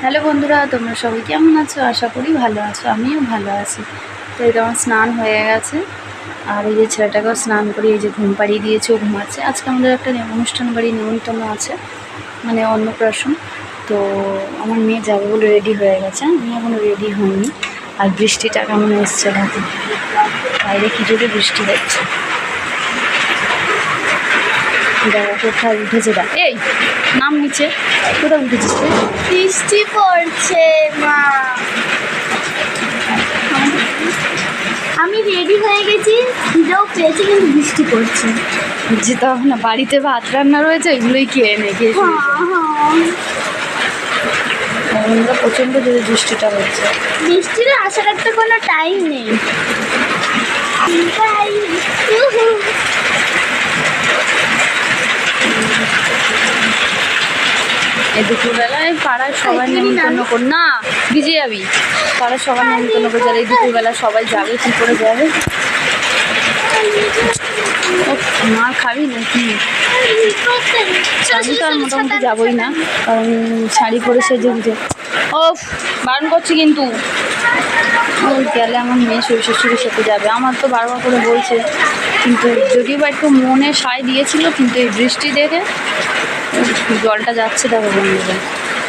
Hello বন্ধুরা, তোমরা সবাই কেমন আছো? আশা করি ভালো আছো, আমিও ভালো আছি। তো এই তোমার স্নান হয়ে গেছে। আর এই যে ছেলেটাকেও স্নান করে এই যে ঘুম পাড়িয়ে দিয়েছে, ও ঘুমাচ্ছে। আজকে আমাদের একটা অনুষ্ঠান বাড়ি নিমন্ত্রণ আছে মানে অন্নপ্রাশন। তো আমার মেয়ে যাবে বলে রেডি হয়ে গেছে। আমি এখনও রেডি হইনি। আর বৃষ্টিটা কেমন এসছে দেখো। বাইরে কি বৃষ্টি হচ্ছে। দেখো কোথায় উঠেছে দেখ। এই নাম নিচে। কোথায় উঠেছিস বৃষ্টি পড়ছে মা। আমি রেডি হয়ে গেছি খিদেও পেয়েছি কিন্তু বৃষ্টি পড়ছে। যেতে হবে না বাড়িতে ভাত রান্না রয়েছে এগুলোই খেয়ে নে খেয়ে শুয়ে পড়। প্রচণ্ড জোরে বৃষ্টিটা হচ্ছে। বৃষ্টির আসার একটা কোনো টাইম নেই। এই দুপুরবেলায় পাড়ার সবাই নেমন্তন্ন কর না ভিজে যাবি পাড়ার সবাই নেমন্তন্ন এই দুপুরবেলা সবাই যাবে কী করে যাবে? ও মা খাবি নাকি? আমি তো আর মোটামুটি যাবোই না কারণ শাড়ি পরে সেজে গুজে ও বারণ করছি কিন্তু। গেলে আমার মেয়ে শ্বশুর শ্বশুরের সাথে যাবে। আমার তো বারবার করে বলছে। কিন্তু যদিও বা একটু মনে সায় দিয়েছিল কিন্তু এই বৃষ্টি দেখে জলটা যাচ্ছে দেখো বন্ধুরা।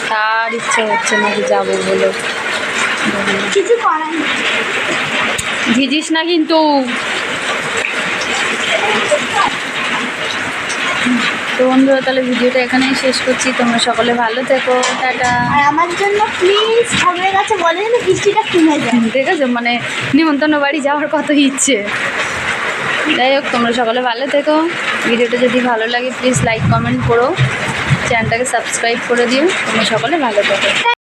তার ইচ্ছে হচ্ছে না যে যাব বলে। ভিজিস না কিন্তু। তো বন্ধুরা তাহলে ভিডিওটা এখানেই শেষ করছি। তোমরা সকলে ভালো থেকো। টাটা। আর আমার জন্য প্লিজ ঠাকুরের কাছে বলে যেন বৃষ্টিটা কিনে যায়। ঠিক আছে মানে নিমন্ত্রণ বাড়ি যাওয়ার কত ইচ্ছে। যাই হোক তোমরা সকলে ভালো থেকো। ভিডিওটা যদি ভালো লাগে প্লিজ লাইক কমেন্ট করো। চ্যানেলটাকে সাবস্ক্রাইব করে দিও। তোমরা সকলে ভালো থেকো।